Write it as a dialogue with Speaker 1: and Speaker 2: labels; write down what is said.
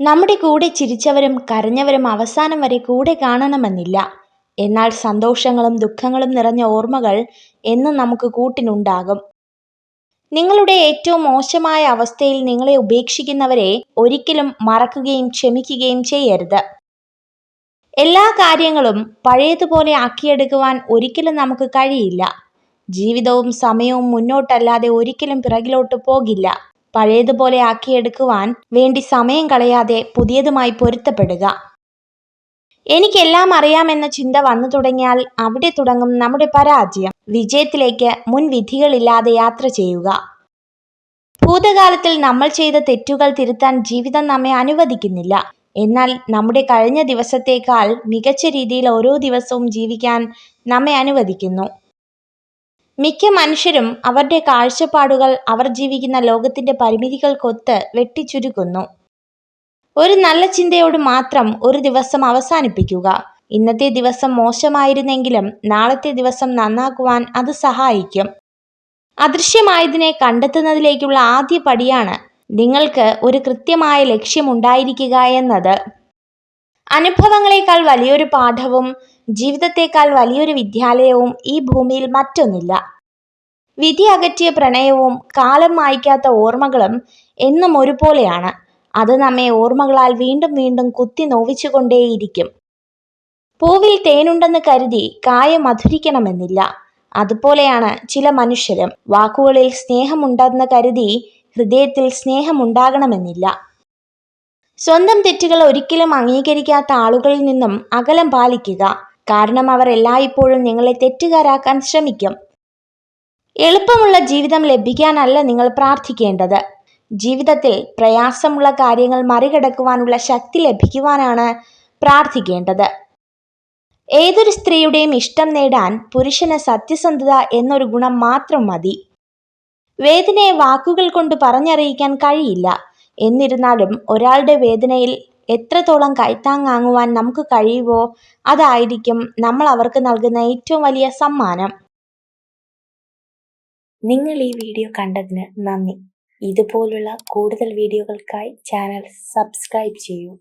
Speaker 1: നമ്മുടെ കൂടെ ചിരിച്ചവരും കരഞ്ഞവരും അവസാനം വരെ കൂടെ കാണണമെന്നില്ല. എന്നാൽ സന്തോഷങ്ങളും ദുഃഖങ്ങളും നിറഞ്ഞ ഓർമ്മകൾ എന്നും നമുക്ക് കൂട്ടിനുണ്ടാകും. നിങ്ങളുടെ ഏറ്റവും മോശമായ അവസ്ഥയിൽ നിങ്ങളെ ഉപേക്ഷിക്കുന്നവരെ ഒരിക്കലും മറക്കുകയും ക്ഷമിക്കുകയും ചെയ്യരുത്. എല്ലാ കാര്യങ്ങളും പഴയതുപോലെ ആക്കിയെടുക്കുവാൻ ഒരിക്കലും നമുക്ക് കഴിയില്ല. ജീവിതവും സമയവും മുന്നോട്ടല്ലാതെ ഒരിക്കലും പിറകിലോട്ട് പോകില്ല. പഴയതുപോലെ ആക്കിയെടുക്കുവാൻ വേണ്ടി സമയം കളയാതെ പുതിയതുമായി പൊരുത്തപ്പെടുക. എനിക്കെല്ലാം അറിയാമെന്ന ചിന്ത വന്നു തുടങ്ങിയാൽ അവിടെ തുടങ്ങും നമ്മുടെ പരാജയം. വിജയത്തിലേക്ക് മുൻവിധികളില്ലാതെ യാത്ര ചെയ്യുക. ഭൂതകാലത്തിൽ നമ്മൾ ചെയ്ത തെറ്റുകൾ തിരുത്താൻ ജീവിതം നമ്മെ അനുവദിക്കുന്നില്ല. എന്നാൽ നമ്മുടെ കഴിഞ്ഞ ദിവസത്തേക്കാൾ മികച്ച രീതിയിൽ ഓരോ ദിവസവും ജീവിക്കാൻ നമ്മെ അനുവദിക്കുന്നു. മിക്ക മനുഷ്യരും അവരുടെ കാഴ്ചപ്പാടുകൾ അവർ ജീവിക്കുന്ന ലോകത്തിന്റെ പരിമിതികൾക്കൊത്ത് വെട്ടിച്ചുരുക്കുന്നു. ഒരു നല്ല ചിന്തയോട് മാത്രം ഒരു ദിവസം അവസാനിപ്പിക്കുക. ഇന്നത്തെ ദിവസം മോശമായിരുന്നെങ്കിലും നാളത്തെ ദിവസം നന്നാക്കുവാൻ അത് സഹായിക്കും. അദൃശ്യമായതിനെ കണ്ടെത്തുന്നതിലേക്കുള്ള ആദ്യ പടിയാണ് നിങ്ങൾക്ക് ഒരു കൃത്യമായ ലക്ഷ്യമുണ്ടായിരിക്കുക എന്നത്. അനുഭവങ്ങളെക്കാൾ വലിയൊരു പാഠവും ജീവിതത്തെക്കാൾ വലിയൊരു വിദ്യാലയവും ഈ ഭൂമിയിൽ മറ്റൊന്നില്ല. വിധി അകറ്റിയ പ്രണയവും കാലം മായ്ക്കാത്ത ഓർമ്മകളും എന്നും ഒരുപോലെയാണ്. അത് നമ്മെ ഓർമ്മകളാൽ വീണ്ടും വീണ്ടും കുത്തി നോവിച്ചുകൊണ്ടേയിരിക്കും. പൂവിൽ തേനുണ്ടെന്ന് കരുതി കായ മധുരിക്കണമെന്നില്ല. അതുപോലെയാണ് ചില മനുഷ്യരും വാക്കുകളിൽ സ്നേഹമുണ്ടെന്ന് കരുതി ഹൃദയത്തിൽ സ്നേഹമുണ്ടാകണമെന്നില്ല. സ്വന്തം തെറ്റുകൾ ഒരിക്കലും അംഗീകരിക്കാത്ത ആളുകളിൽ നിന്നും അകലം പാലിക്കുക. കാരണം അവർ എല്ലായ്പ്പോഴും നിങ്ങളെ തെറ്റുകാരാക്കാൻ ശ്രമിക്കും. എളുപ്പമുള്ള ജീവിതം ലഭിക്കാനല്ല നിങ്ങൾ പ്രാർത്ഥിക്കേണ്ടത്. ജീവിതത്തിൽ പ്രയാസമുള്ള കാര്യങ്ങൾ മറികടക്കുവാനുള്ള ശക്തി ലഭിക്കുവാനാണ് പ്രാർത്ഥിക്കേണ്ടത്. ഏതൊരു സ്ത്രീയുടെയും ഇഷ്ടം നേടാൻ പുരുഷന് സത്യസന്ധത എന്നൊരു ഗുണം മാത്രം മതി. വേദനയെ വാക്കുകൾ കൊണ്ട് പറഞ്ഞറിയിക്കാൻ കഴിയില്ല. എന്നിരുന്നാലും ഒരാളുടെ വേദനയിൽ എത്രത്തോളം കൈത്താങ്ങാങ്ങുവാൻ നമുക്ക് കഴിയുമോ അതായിരിക്കും നമ്മൾ അവർക്ക് നൽകുന്ന ഏറ്റവും വലിയ സമ്മാനം. നിങ്ങൾ ഈ വീഡിയോ കണ്ടതിന് നന്ദി. ഇതുപോലുള്ള കൂടുതൽ വീഡിയോകൾക്കായി ചാനൽ സബ്സ്ക്രൈബ് ചെയ്യൂ.